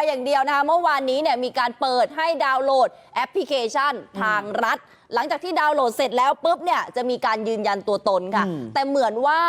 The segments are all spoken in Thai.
อยอย่างเดียวนะคะเมื่อวานนี้เนี่ยมีการเปิดให้ดาวน์โหลดแอปพลิเคชันทางรัฐ หลังจากที่ดาวน์โหลดเสร็จแล้วปุ๊บเนี่ยจะมีการยืนยันตัวตนค่ะอืมแต่เหมือนว่า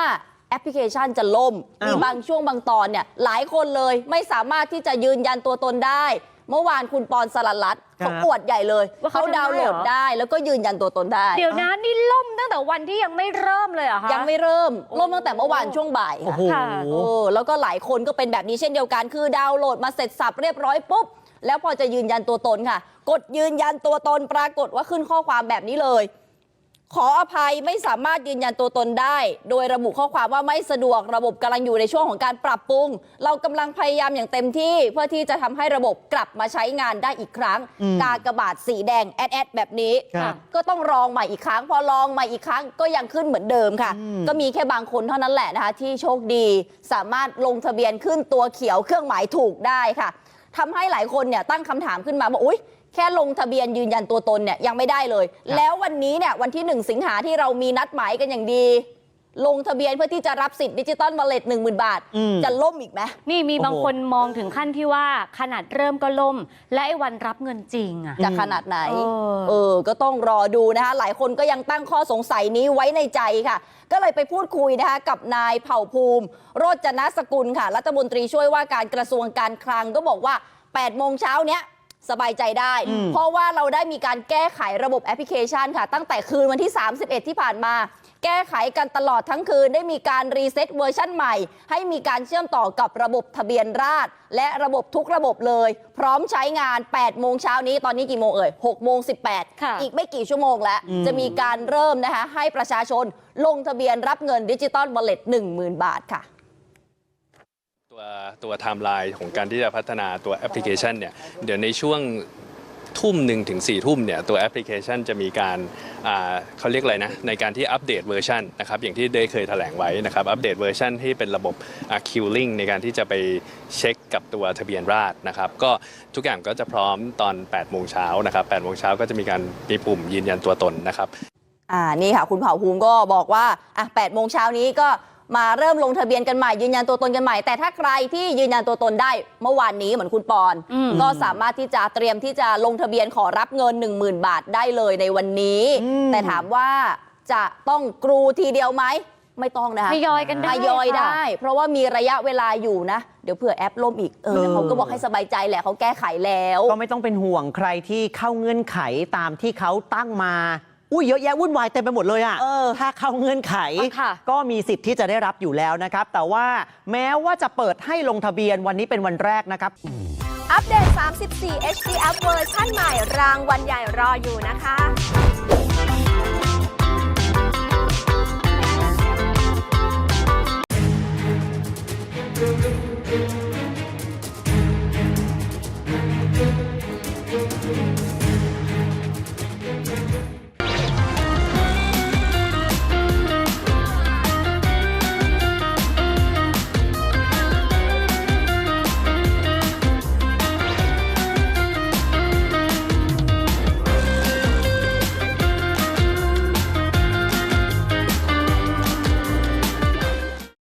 แอปพลิเคชันจะล่มอ้าวมีบางช่วงบางตอนเนี่ยหลายคนเลยไม่สามารถที่จะยืนยันตัวตนได้ เมื่อวานคุณปอนสลัดรัตน์เขาอวดใหญ่เลยว่าเขาเขาทำได้ดาวน์โหลดเหรอได้ แล้วก็ยืนยันตัวตนได้ เดี๋ยวนะนี่ล่มตั้งแต่วันที่ยังไม่เริ่มเลยเหรอคะ ยังไม่เริ่มล่มตั้งแต่เมื่อวานช่วงบ่ายโอ้ค่ะ โห ค่ะเออแล้วก็หลายคนก็เป็นแบบนี้เช่นเดียวกัน คือดาวน์โหลดมาเสร็จสับเรียบร้อยปุ๊บ แล้วพอจะยืนยันตัวตนค่ะ กดยืนยันตัวตนปรากฏว่าขึ้นข้อความแบบนี้เลย ขออภัยไม่สามารถยืนยันตัวตนได้ โดยระบุข้อความว่าไม่สะดวกระบบกำลังอยู่ในช่วงของการปรับปรุง เรากำลังพยายามอย่างเต็มที่ เพื่อที่จะทำให้ระบบกลับมาใช้งานได้อีกครั้งอืมกากบาทสีแดงแอดแอดแบบนี้ครับก็ต้องลองใหม่อีกครั้ง พอลองใหม่อีกครั้งก็ยังขึ้นเหมือนเดิมค่ะอืมก็มีแค่บางคนเท่านั้นแหละนะคะที่โชคดี สามารถลงทะเบียนขึ้นตัวเขียวเครื่องหมายถูกได้ค่ะ ทำให้หลายคนเนี่ยตั้งคำถามขึ้นมาว่าอุ๊ยแค่ลงทะเบียนยืนยันตัวตนเนี่ยยังไม่ได้เลย แล้ววันนี้เนี่ยวันที่ 1 สิงหาที่เรามีนัดหมายกันอย่างดี ลงทะเบียนเพื่อที่จะรับสิทธิ์ดิจิตอลวอลเล็ตหนึ่งหมื่นบาท อืม จะล่มอีกไหม นี่มีบางโอ้โห คนมองถึงขั้นที่ว่าขนาดเริ่มก็ล่ม และไอ้วันรับเงินจริงอะจะขนาดไหน เออ เออ ก็ต้องรอดูนะคะ หลายคนก็ยังตั้งข้อสงสัยนี้ไว้ในใจค่ะ ก็เลยไปพูดคุยนะคะ กับนายเผ่าภูมิ โรจนสกุลค่ะ รัฐมนตรีช่วยว่าการกระทรวงการคลังก็บอกว่า 8 โมงเช้าเนี้ย สบายใจได้อืมเพราะว่าเราได้มีการแก้ไขระบบแอปพลิเคชันค่ะ ตั้งแต่คืนวันที่ 31 ที่ผ่านมา แก้ไขกันตลอดทั้งคืน ได้มีการรีเซ็ตเวอร์ชันใหม่ ให้มีการเชื่อมต่อกับระบบทะเบียนราษฎร์และระบบทุกระบบเลย พร้อมใช้งาน 8 โมงเช้านี้ตอนนี้กี่โมงเอ่ย6โมง18ค่ะอีกไม่กี่ชั่วโมงแล้วอืมจะมีการเริ่มนะคะให้ประชาชนลงทะเบียนรับเงินดิจิตอลวอลเล็ต10,000 บาทค่ะ ตัวไทม์ไลน์ของการที่จะพัฒนาตัวแอปพลิเคชันเนี่ยเดี๋ยวในช่วงทุ่มหนึ่งถึงสี่ทุ่มเนี่ยตัวแอปพลิเคชันจะมีการเขาเรียกอะไรนะในการที่อัปเดตเวอร์ชันนะครับอย่างที่ได้เคยแถลงไว้นะครับอัปเดตเวอร์ชันที่เป็นระบบคิวลิงในการที่จะไปเช็คกับตัวทะเบียนราษนะครับก็ทุกอย่างก็จะพร้อมตอน8โมงเช้านะครับ8โมงเช้าก็จะมีการมีปุ่มยืนยันตัวตนนะครับอ่านี่ค่ะคุณเผ่าภูมิก็บอกว่าอะ8โมงเช้านี้ก็ มาเริ่มลงทะเบียนกันใหม่ยืนยันตัวตนกันใหม่ แต่ถ้าใครที่ยืนยันตัวตนได้เมื่อวานนี้เหมือนคุณปอน อืม ก็สามารถที่จะเตรียมที่จะลงทะเบียนขอรับเงิน 10,000 บาทได้เลยในวันนี้ อืม แต่ถามว่าจะต้องกรูทีเดียวไหมไม่ต้องนะคะทยอยกันได้ทยอยค่ะได้เพราะว่ามีระยะเวลาอยู่นะ เดี๋ยวเผื่อแอปล่มอีกเออเออเขาก็บอกให้สบายใจแหละเขาแก้ไขแล้ว ก็ไม่ต้องเป็นห่วงใครที่เข้าเงื่อนไขตามที่เขาตั้งมา อุ้ยเยอะแยะวุ่นวายเต็มไปหมดเลยอะเออถ้าเข้าเงื่อนไข ค่ะ ก็มีสิทธิ์ที่จะได้รับอยู่แล้วนะครับ แต่ว่าแม้ว่าจะเปิดให้ลงทะเบียนวันนี้เป็นวันแรกนะครับ อัปเดต 34 HD App เวอร์ชันใหม่รางวัลใหญ่รออยู่นะคะ